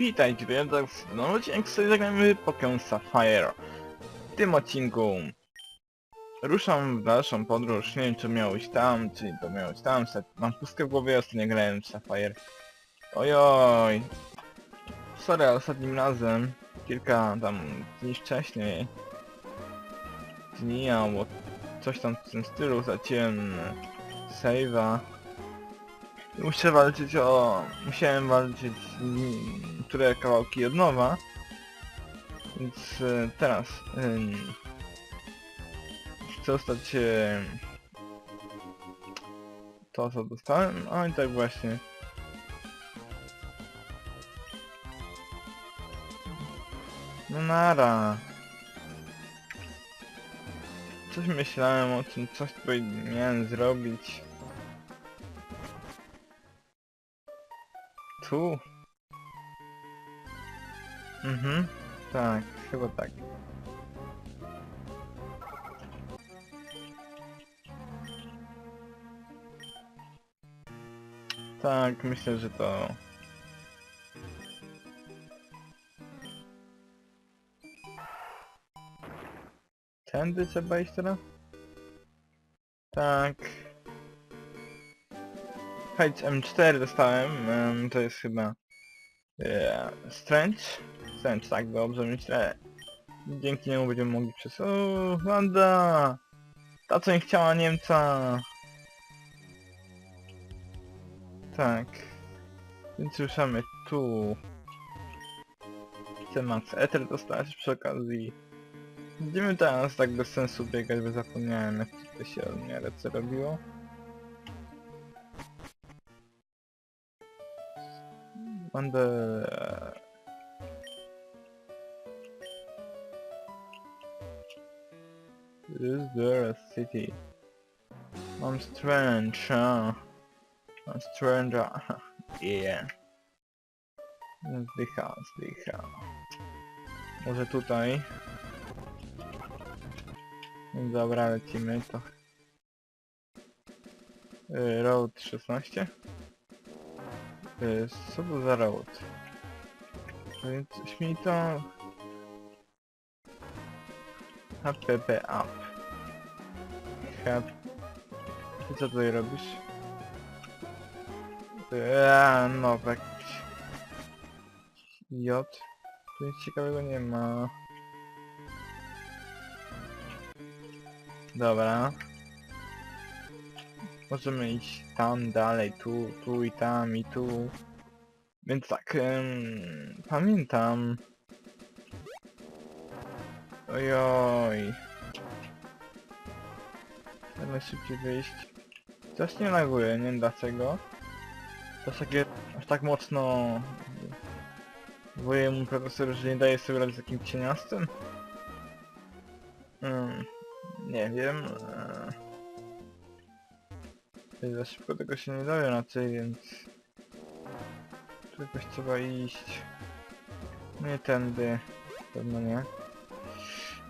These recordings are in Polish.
Witajcie, to ja w nowym odcinku sobie zagramy Pokémon Sapphire. W tym odcinku ruszam w dalszą podróż, nie wiem czy miało iść tam, czy to miało tam, mam pustkę w głowie, ostatnio grałem w Sapphire. Ojoj. Sorry, ale ostatnim razem, kilka tam dni wcześniej, dni albo coś tam w tym stylu, zaciąłem save'a. Muszę walczyć o... Musiałem walczyć które kawałki od nowa. Więc e, teraz ym, chcę dostać e, to co dostałem. O i tak właśnie. No nara. Coś myślałem o tym, coś tutaj miałem zrobić. Tu? Mhm, tak, chyba tak. Tak, myślę, że to... Tędy trzeba iść teraz? Tak. Hejt M4 dostałem, em, to jest chyba... Yeah, Strange? Strange, tak, dobrze myślę. Dzięki niemu będziemy mogli przez... O, Wanda! Ta co nie chciała Niemca! Tak. Więc ruszamy tu. Chcę Max Ether dostać przy okazji. Będziemy teraz tak bez sensu biegać, bo zapomniałem jak to się w miarę co robiło. Wanda... Is there a city? I'm strange, huh? I'm strange, huh? yeah. Zdycha, zdycha. Może tutaj? Dobra, lecimy to. Y, Road 16? Y, Co to za road? Więc śmiej to... HPP up. Hap... Ty co tutaj robisz? Eee, no jakiś... J. Tu nic ciekawego nie ma. Dobra. Możemy iść tam dalej, tu, tu i tam i tu. Więc tak, em, pamiętam. Ojoj. Jak szybciej wyjść. Coś nie laguje, nie wiem dlaczego. To takie, aż tak mocno... Woje mu profesor, że nie daje sobie rady z takim cieniastym. Nie wiem. Eee... Za szybko tego się nie daje raczej, więc... Tu jakoś trzeba iść. Nie tędy. Pewno nie.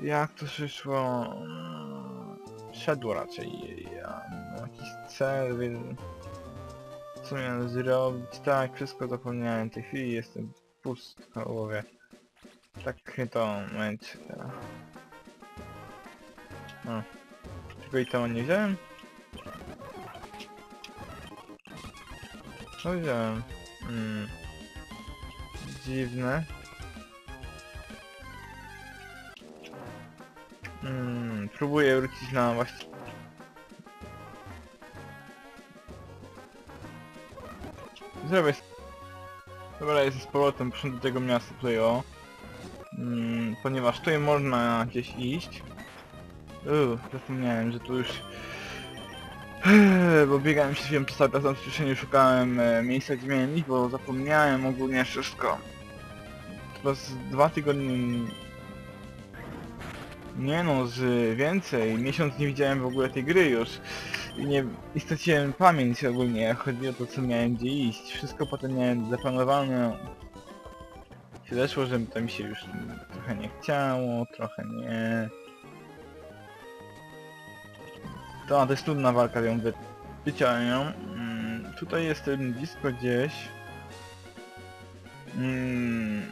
Jak to? Mm, Szedło raczej. Ja mam jakiś cel, więc... Co miałem zrobić? Tak, wszystko zapomniałem. W tej chwili jestem pust w głowie. Tak to męczy teraz. O. Czego i tam nie wziąłem? No wziąłem. Mm. Dziwne. Mm, próbuję wrócić na właśnie... Zrobię... Dobra, jestem z powrotem, proszę do tego miasta tutaj o. Mm, ponieważ tutaj można gdzieś iść. Uuu, zapomniałem, że tu już... Bo biegałem się przez na przyspieszeniu, szukałem e, miejsca gdzie bo zapomniałem ogólnie wszystko. Chyba z dwa tygodnie... Nie no, z więcej. Miesiąc nie widziałem w ogóle tej gry już. I nie... I straciłem pamięć ogólnie, chodzi o to co miałem gdzie iść. Wszystko potem miałem zaplanowane. Się zeszło, że to mi się już trochę nie chciało, trochę nie. To, to jest trudna walka, ją wy... wyciąłem ją. Mm, tutaj jestem blisko gdzieś. Mm,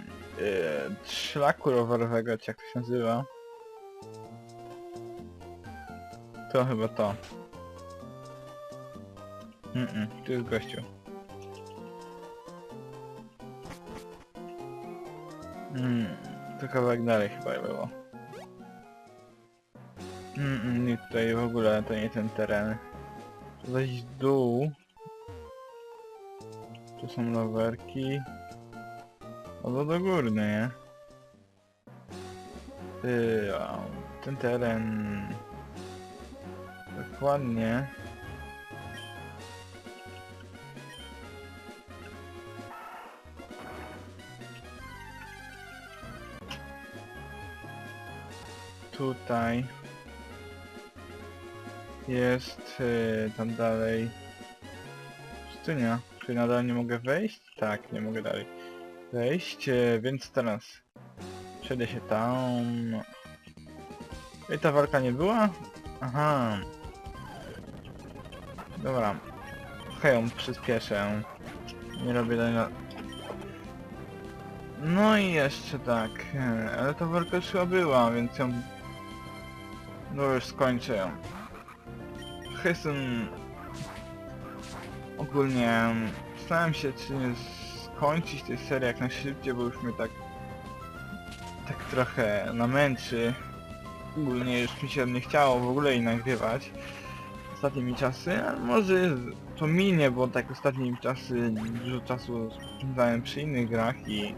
szlaku rowerowego, czy jak to się nazywa. To chyba to. Mm, -mm tu jest gościu. Mm, to kawałek dalej chyba było. Mm, mm, nie tutaj w ogóle to nie ten teren. Tu zejść w dół. Tu są rowerki. O, to do góry, nie? Ty, ten teren... Dokładnie. Tutaj jest y, tam dalej pustynia. Czy nadal nie mogę wejść? Tak, nie mogę dalej wejść, y, więc teraz przejdę się tam. I ta walka nie była? Aha. Dobra. Trochę ją przyspieszę. Nie robię na... No i jeszcze tak, e, ale ta walka już chyba była, więc ją... No już skończę ją. Jestem... Ogólnie... Zastanawiam się, czy nie skończyć tej serii jak najszybciej, bo już mnie tak... Tak trochę namęczy. Ogólnie już mi się nie chciało w ogóle jej nagrywać ostatnimi czasy, a może to minie, bo tak ostatnimi czasy dużo czasu spędzałem przy innych grach i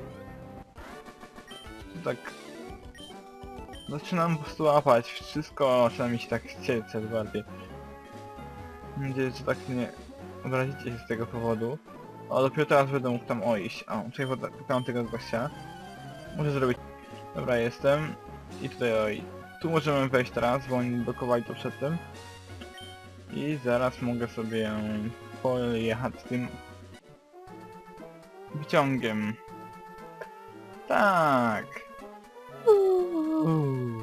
tak zaczynam po prostu łapać wszystko, zaczyna mi się tak chcieć coraz bardziej. Mam nadzieję, że tak nie obrazicie się z tego powodu. A dopiero teraz będę mógł tam ojść. A, tutaj pokazam tego gościa. Muszę zrobić... Dobra, jestem. I tutaj oj. Tu możemy wejść teraz, bo oni blokowali to przed tym. I zaraz mogę sobie pojechać tym wyciągiem. Tak. Uuu.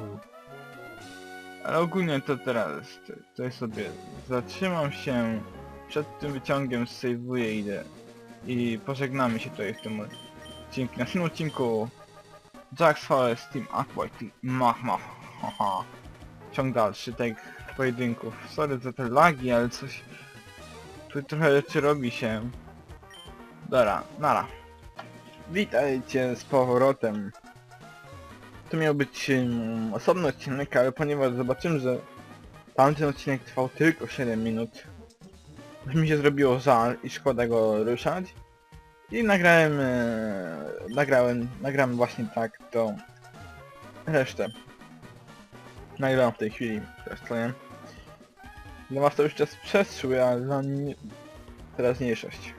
Ale ogólnie to teraz, jest sobie, zatrzymam się przed tym wyciągiem, sejwuję idę i pożegnamy się tutaj w tym odcinku. Na tym odcinku Jax Forest Team Aqua Team Mahma. Haha. Ciąg dalszy tych pojedynków. Sorry za te lagi, ale coś... Tu trochę rzeczy robi się. Dobra, nara. Witajcie z powrotem. To miał być um, osobny odcinek, ale ponieważ zobaczymy, że tamten odcinek trwał tylko 7 minut, mi się zrobiło żal i szkoda go ruszać. I nagrałem, e, nagrałem, nagrałem właśnie tak to resztę. Nagrałem w tej chwili zresztą, nie? Dla was to już czas przeszły, ale dla mnie teraźniejszość.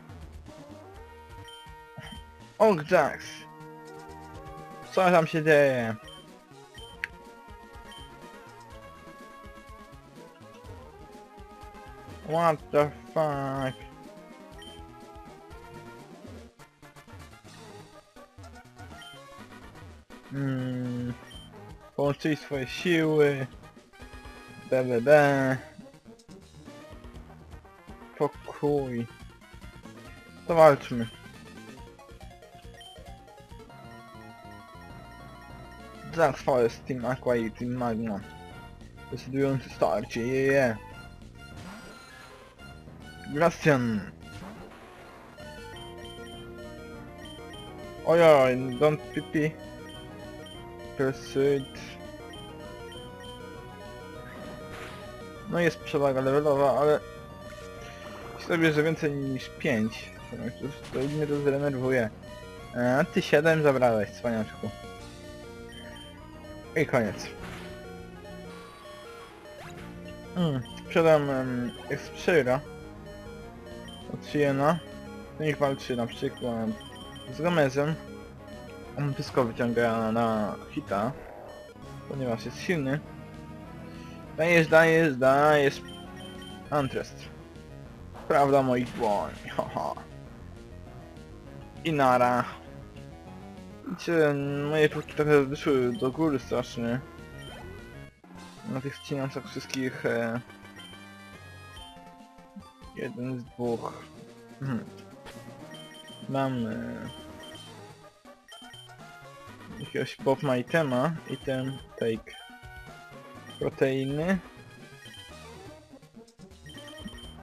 Och, Jax! Co tam się dzieje? What the fuck? Hmm. Połączyli swoje siły. BBB. Pokój. To walczmy. Dark Forest, Team Aqua i Team Magma. Decydujące starcie, je, je. Grastian. Ojoj, don't pipi. Pursuit. No jest przewaga levelowa, ale... Sobie, że więcej niż 5, to, mnie to zdenerwuje. A ty 7 zabrałeś, cwaniaczku. I koniec. Hmm, sprzedam um, Xpsyra od Siena. Niech walczy na przykład z Gomezem. On wszystko wyciąga na hita, ponieważ jest silny. Dajesz, dajesz, dajesz. Antrest. Prawda moich dłoń, haha. I nara. Widzicie, moje półki trochę wyszły do góry strasznie. Na tych wcinających wszystkich... E... Jeden z dwóch. Hmm. Mam... Jakiegoś Bob ma itema, item take proteiny.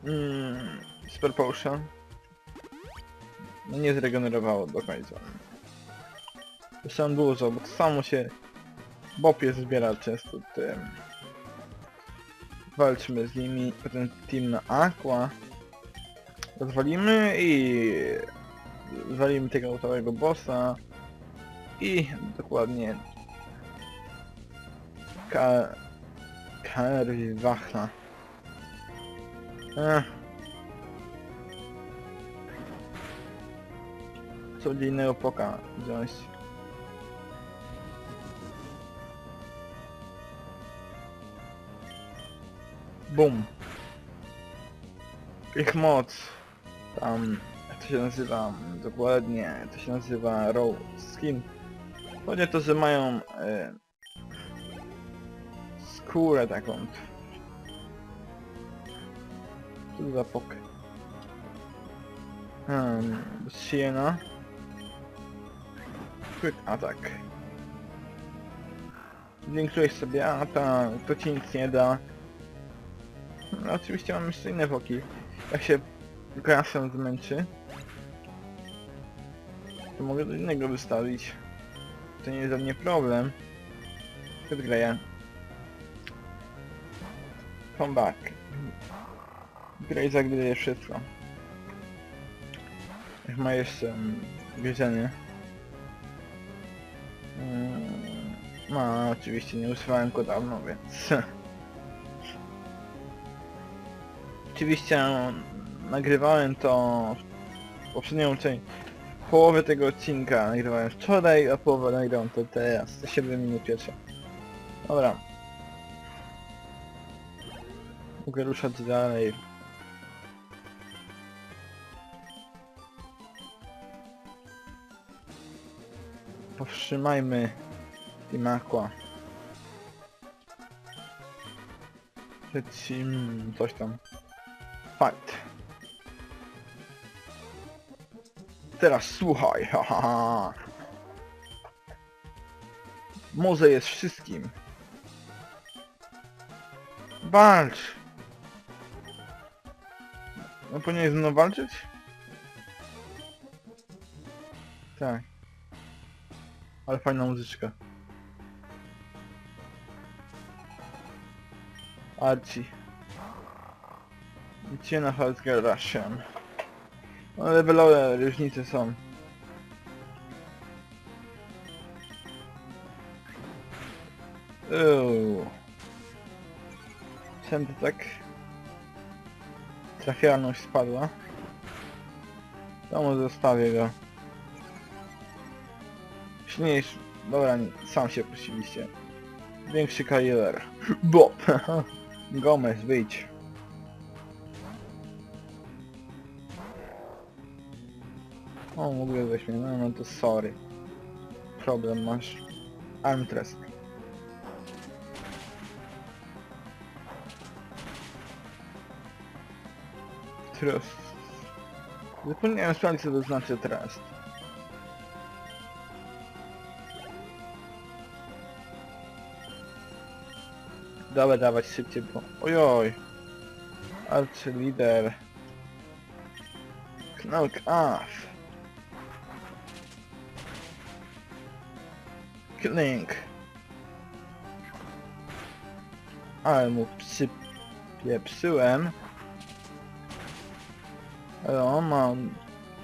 Mm, super potion. No nie zregenerowało do końca. Zresztą dużo, bo to samo się Bob je zbiera często tym. Walczmy z nimi, potem team na Aqua. Rozwalimy i zwalimy tego całego bossa i dokładnie Ka... Kari Wachna. Ech. Co dziennego poka wziąć. Bum. Ich moc. Tam, to się nazywa dokładnie, to się nazywa Raw Skin. Chodzi to, że mają e, skórę taką. Co za pok. Hmm, Siena. Quick attack. Zwiększyłeś sobie atak, to ci nic nie da. No, oczywiście mam jeszcze inne poki. Jak się grafem zmęczy, to mogę do innego wystawić. To nie jest dla mnie problem. Odgraję. Come back. Graj zagryje wszystko. Jak ma jeszcze mm, bierzenie. Mm, No, oczywiście nie używałem go dawno, więc... Oczywiście mm, nagrywałem to poprzednią część. Połowę tego odcinka nagrywałem wczoraj, a połowę nagrywam to teraz. To 7 minut pierwsze. Dobra. Mogę ruszać dalej. Powstrzymajmy Aqua. Team... coś tam. Fight. Teraz słuchaj, haha. Moze jest wszystkim. Walcz! No powinien ze mną walczyć? Tak. Ale fajna muzyczka. Archie. Idźcie na Halsger Russian. No levelowe różnice są. Uuu. Czemu to tak? Trafialność spadła. To może zostawię go. Silniejszy... Dobra, sam się prosiliście. Większy kaliber. Bob! Gomez, wyjdź. O, mówiłeś mnie, no, no to sorry. Problem masz. Armtrest. Trust. Zapomniałem sprawdzić co to znaczy trust. Dobra, dawać szybciej, bo... Ojoj! Arch leader. Knock off. Killing. Ale mu psy... Pieprzyłem. Ale on ma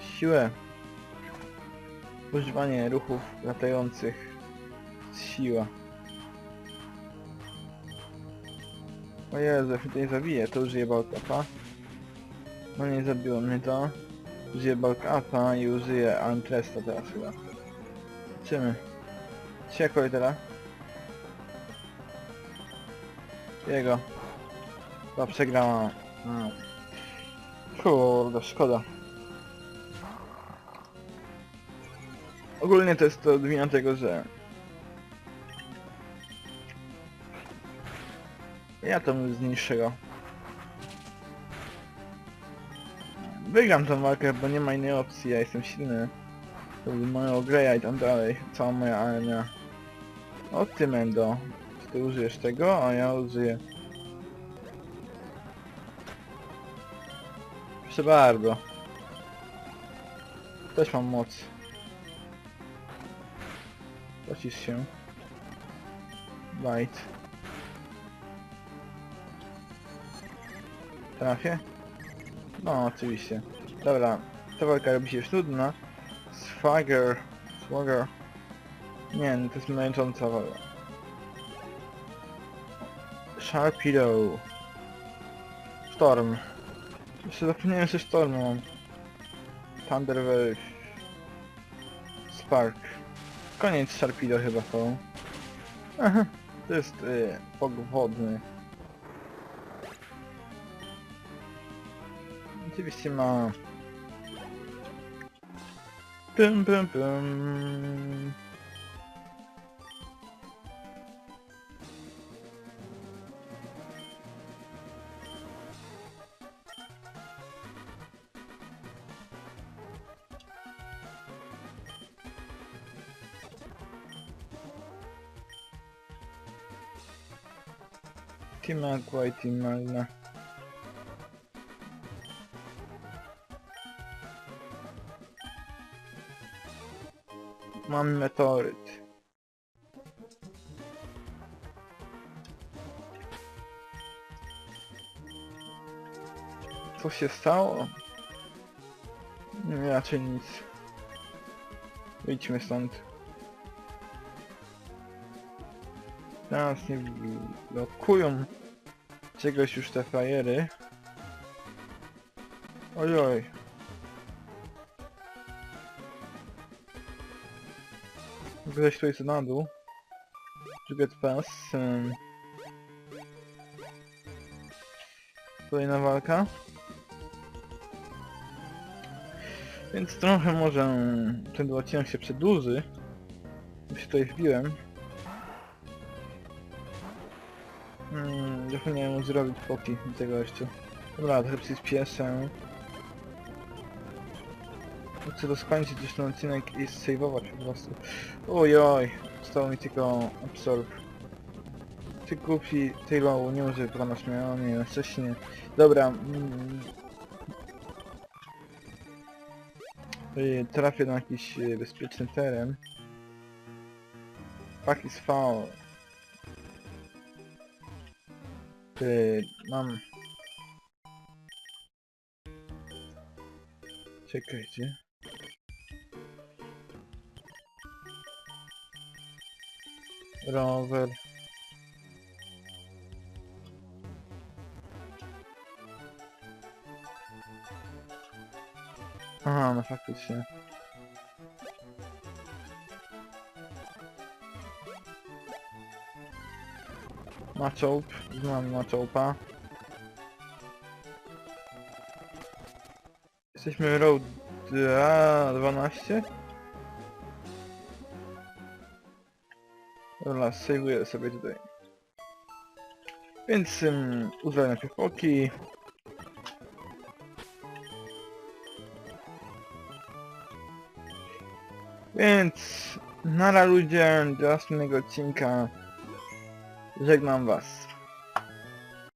siłę. Używanie ruchów latających. Siła. O Jezu, jak mnie zabije, to użyję bulk upa. No nie zabiło mnie to. Użyję bulk upa i użyję armtresta teraz chyba. Zobaczymy. Ciekoj teraz. Jego. To przegrała. No. Kurde, szkoda. Ogólnie to jest to wina tego, że... Ja tam z niższego. Wygram tą walkę, bo nie ma innej opcji, ja jestem silny. To był mojego Greya i tam dalej, cała moja armia. O ty Mendo, ty użyjesz tego, a ja użyję. Proszę bardzo. Też mam moc. Płacisz się. Light. Trafię? No, oczywiście. Dobra, ta walka robi się już nudna. Swagger. Swagger. Nie, no to jest męcząca walka. Sharpedo. Storm. Jeszcze zapomniałem, że Storm mam. Thunderwave. Spark. Koniec Sharpedo chyba to. Aha, to jest y, pogwodny. Oczywiście ma... Pum pum pum. Team Aqua i Team Marina. Mam meteoryt. Co się stało? Raczej nic. Wyjdźmy stąd. Teraz nie blokują czegoś już te frajery. Ojoj. Gdzieś tu jest na dół. To get pass. Um. Kolejna walka. Więc trochę może ten odcinek się przedłuży. Już się tutaj wbiłem. Hmm, zapomniałem zrobić poki do tego jeszcze. Dobra, trochę się spieszę. Chcę to skończyć już ten odcinek i saveować po prostu. Ojoj, zostało mi tylko absorb. Ty głupi Taylor nie może wykonać mnie, o nie, wcześniej. Dobra. Mm, y, trafię na jakiś y, bezpieczny teren. Fuck is foul. Ty, mam... Czekajcie. Rower. Aha, no faktycznie. Maczołp, znam maczołpa. Jesteśmy road 12. Dobra, sejwuję sobie tutaj. Więc um, używam najpierw oki. Więc nara ludzie, do następnego odcinka żegnam was.